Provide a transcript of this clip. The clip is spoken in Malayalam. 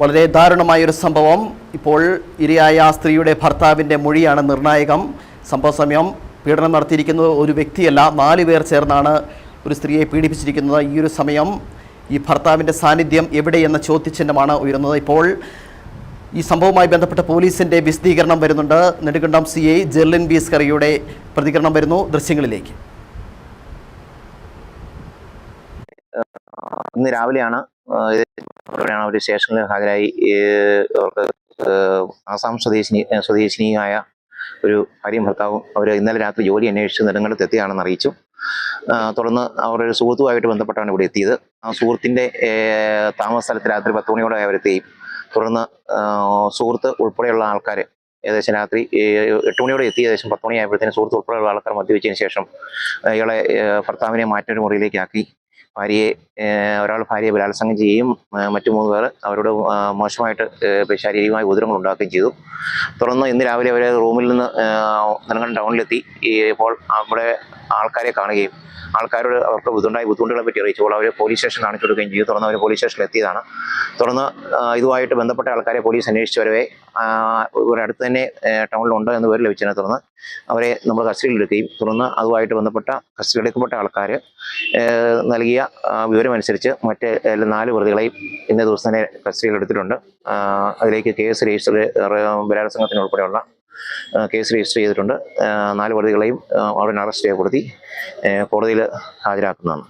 വളരെ ദാരുണമായ ഒരു സംഭവം. ഇപ്പോൾ ഇരയായ ആ സ്ത്രീയുടെ ഭർത്താവിന്റെ മൊഴിയാണ് നിർണായകം. സംഭവ സമയം പീഡനം നടത്തിയിരിക്കുന്നത് ഒരു വ്യക്തിയല്ല നാല് പേർ ചേർന്നാണ് ഒരു സ്ത്രീയെ പീഡിപ്പിച്ചിരിക്കുന്നത്. ഈ ഒരു സമയം ഈ ഭർത്താവിന്റെ സാന്നിധ്യം എവിടെയെന്ന ചോദ്യചിഹ്നമാണ് ഉയരുന്നത്. ഇപ്പോൾ ഈ സംഭവവുമായി ബന്ധപ്പെട്ട പോലീസിന്റെ വിശദീകരണം വരുന്നുണ്ട്. നെടുങ്കണ്ടം സി ഐ ജെർലിൻ ബീസ്കറിയുടെ പ്രതികരണം വരുന്നു. ദൃശ്യങ്ങളിലേക്ക്. ഇന്ന് രാവിലെയാണ് അവർ സ്റ്റേഷനിൽ ഹാജരായി അവർക്ക് ആസാം സ്വദേശിനി സ്വദേശിനിയായ ഒരു ഭാര്യയും ഭർത്താവും അവർ ഇന്നലെ രാത്രി ജോലി അന്വേഷിച്ച് നെടുങ്കണ്ടത്ത് എത്തിയാണെന്ന് അറിയിച്ചു തുടർന്ന് അവരുടെ ഒരു സുഹൃത്തുമായിട്ട് ബന്ധപ്പെട്ടാണ് ഇവിടെ എത്തിയത്. ആ സുഹൃത്തിന്റെ താമസ സ്ഥലത്ത് രാത്രി പത്ത് മണിയോടെ അവരെത്തുകയും തുടർന്ന് സുഹൃത്ത് ഉൾപ്പെടെയുള്ള ആൾക്കാർ ഏകദേശം രാത്രി എട്ട് മണിയോടെ എത്തി. ഏകദേശം പത്ത് മണിയായപ്പോഴത്തേനും സുഹൃത്ത് ഉൾപ്പെടെയുള്ള ആൾക്കാർ മദ്യവെച്ചതിന് ശേഷം ഇയാളെ ഭർത്താവിനെ മാറ്റൊരു മുറിയിലേക്ക് ആക്കി. ഭാര്യയെ ഒരാൾ ഭാര്യയെ ബലാത്സംഗം ചെയ്യുകയും മറ്റു മൂന്ന് പേർ അവരോട് മോശമായിട്ട് ശാരീരികമായ ഉപദ്രവങ്ങൾ ഉണ്ടാക്കുകയും ചെയ്തു. തുടർന്ന് ഇന്ന് രാവിലെ അവർ റൂമിൽ നിന്ന് നെടുങ്കണ്ടം ടൗണിലെത്തി. ഇപ്പോൾ നമ്മുടെ ആൾക്കാരെ കാണുകയും ആൾക്കാരോട് അവർക്ക് ബുദ്ധിമുട്ടായ ബുദ്ധിമുട്ടുകളെ പറ്റി അറിയിച്ചപ്പോൾ അവർ പോലീസ് സ്റ്റേഷൻ കാണിച്ചു കൊടുക്കുകയും ചെയ്തു. തുടർന്ന് അവർ പോലീസ് സ്റ്റേഷനിൽ എത്തിയതാണ്. തുടർന്ന് ഇതുമായിട്ട് ബന്ധപ്പെട്ട ആൾക്കാരെ പോലീസ് അന്വേഷിച്ച് വരവേ ഒരടുത്ത് തന്നെ ടൗണിലുണ്ട് എന്ന് പേര് ലഭിച്ചതിനെ തുടർന്ന് അവരെ നമ്മൾ കസ്റ്റഡിയിൽ എടുക്കുകയും തുടർന്ന് അതുമായിട്ട് ബന്ധപ്പെട്ട കസ്റ്റഡിയിൽ എടുക്കപ്പെട്ട ആൾക്കാർ നൽകിയ വിവരമനുസരിച്ച് മറ്റ് നാല് പ്രതികളെയും ഇന്നേ ദിവസം തന്നെ കസ്റ്റഡിയിൽ എടുത്തിട്ടുണ്ട്. അതിലേക്ക് കേസ് രജിസ്റ്റർ ബലാത്സംഗത്തിന് ഉൾപ്പെടെയുള്ള ആ, കേസ് രജിസ്റ്റർ ചെയ്തിട്ടുണ്ട്. നാല് പ്രതികളെയും അവിടെ അറസ്റ്റ് രേഖപ്പെടുത്തി കോടതിയിൽ ഹാജരാക്കുന്നതാണ്.